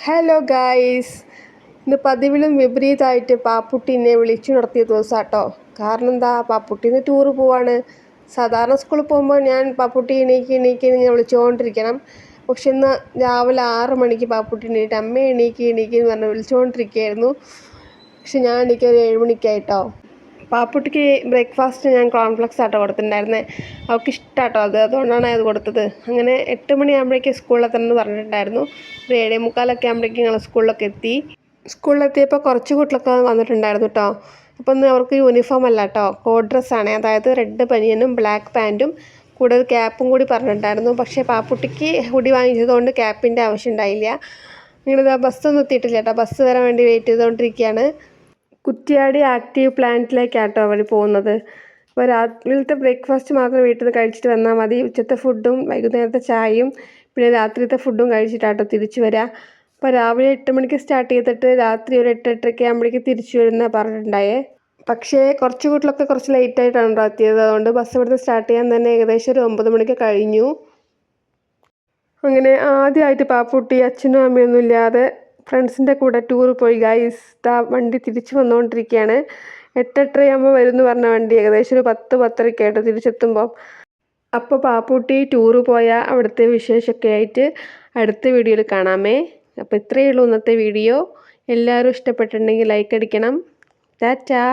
Hello guys ഇന്ന് പതിവിലും വിപരീതമായിട്ട് പാപ്പുട്ടി എന്നെ വിളിച്ചു നടത്തിയ ദിവസം കേട്ടോ കാരണം എന്താ? പാപ്പുട്ടി ഇന്ന് ടൂറ് പോവാണ്. സാധാരണ സ്കൂളിൽ പോകുമ്പോൾ ഞാൻ പാപ്പുട്ടി എണീക്ക് എണീക്ക് ഇങ്ങനെ വിളിച്ചുകൊണ്ടിരിക്കണം പക്ഷെ ഇന്ന് രാവിലെ ആറ് മണിക്ക് പാപ്പുട്ടി എണീറ്റ് അമ്മ എണീക്ക് എണീക്ക് എന്ന് പറഞ്ഞ് വിളിച്ചുകൊണ്ടിരിക്കുകയായിരുന്നു പക്ഷെ ഞാൻ എണീക്കൊരു ഏഴുമണിക്കായിട്ടോ ഏഴ് മണിക്കായിട്ടോ. പാപ്പുട്ടിക്ക് ബ്രേക്ക്ഫാസ്റ്റ് ഞാൻ കോൺഫ്ലെക്സ് ആട്ടോ കൊടുത്തിട്ടുണ്ടായിരുന്നത് അവൾക്ക് ഇഷ്ടമാട്ടോ അത്. അതുകൊണ്ടാണ് അത് കൊടുത്തത്. അങ്ങനെ എട്ട് മണിയാകുമ്പോഴേക്കും സ്കൂളിലെത്തണമെന്ന് പറഞ്ഞിട്ടുണ്ടായിരുന്നു. ഒരു ഏഴേ മുക്കാലൊക്കെ ആകുമ്പോഴേക്കും ഞങ്ങൾ സ്കൂളിലൊക്കെ എത്തി. സ്കൂളിലെത്തിയപ്പോൾ കുറച്ച് കുട്ടികളൊക്കെ വന്നിട്ടുണ്ടായിരുന്നു കേട്ടോ അപ്പോൾ ഒന്ന് അവർക്ക് യൂണിഫോം അല്ല കേട്ടോ കോഡ് ഡ്രസ്സാണ് അതായത് റെഡ് പനിയനും ബ്ലാക്ക് പാന്റും കൂടെ ഒരു ക്യാപ്പും കൂടി പറഞ്ഞിട്ടുണ്ടായിരുന്നു. പക്ഷേ പാപ്പുട്ടിക്ക് ഹുഡി വാങ്ങിച്ചതുകൊണ്ട് ക്യാപ്പിന്റെ ആവശ്യം ഉണ്ടായില്ല. നിങ്ങളിതാ ബസ്സൊന്നും എത്തിയിട്ടില്ല കേട്ടോ ബസ് വരാൻ വേണ്ടി വെയിറ്റ് ചെയ്തുകൊണ്ടിരിക്കുകയാണ്. കുറ്റ്യാടി ആക്റ്റീവ് പ്ലാന്റിലേക്കാട്ടോ അവർ പോകുന്നത്. അപ്പോൾ രാവിലത്തെ ബ്രേക്ക്ഫാസ്റ്റ് മാത്രം വീട്ടിൽ നിന്ന് കഴിച്ചിട്ട് വന്നാൽ മതി. ഉച്ചത്തെ ഫുഡും വൈകുന്നേരത്തെ ചായയും പിന്നെ രാത്രിയത്തെ ഫുഡും കഴിച്ചിട്ടാട്ടോ തിരിച്ചു വരിക അപ്പോൾ രാവിലെ എട്ട് മണിക്ക് സ്റ്റാർട്ട് ചെയ്തിട്ട് രാത്രി ഒരു എട്ട് എട്ടരയ്ക്ക് ആകുമ്പോഴേക്ക് തിരിച്ചു വരുന്ന പറഞ്ഞിട്ടുണ്ടായേ. പക്ഷേ കുറച്ച് വീട്ടിലൊക്കെ കുറച്ച് ലേറ്റ് ആയിട്ടാണ് കേട്ടോ എത്തിയത്. അതുകൊണ്ട് ബസ് ഇവിടുന്ന് സ്റ്റാർട്ട് ചെയ്യാൻ തന്നെ ഏകദേശം ഒരു ഒമ്പത് മണിക്ക് കഴിഞ്ഞു. അങ്ങനെ ആദ്യമായിട്ട് പാപ്പുട്ടി അച്ഛനും അമ്മയൊന്നും ഇല്ലാതെ ഫ്രണ്ട്സിന്റെ കൂടെ ടൂർ പോയി. ഗൈസ് ദാ വണ്ടി തിരിച്ചു വന്നുകൊണ്ടിരിക്കുകയാണ് എട്ടെട്ടരയാകുമ്പോൾ വരുമെന്ന് പറഞ്ഞ വണ്ടി. ഏകദേശം ഒരു പത്ത് പത്തരക്കായിട്ട് തിരിച്ചെത്തുമ്പോൾ അപ്പോൾ പാപ്പൂട്ടി ടൂറ് പോയ അവിടുത്തെ വിശേഷമൊക്കെ ആയിട്ട് അടുത്ത വീഡിയോയിൽ കാണാമേ. അപ്പോൾ ഇത്രയേ ഉള്ളൂ ഇന്നത്തെ വീഡിയോ. എല്ലാവരും ഇഷ്ടപ്പെട്ടിട്ടുണ്ടെങ്കിൽ ലൈക്ക് അടിക്കണം. ടാറ്റാ.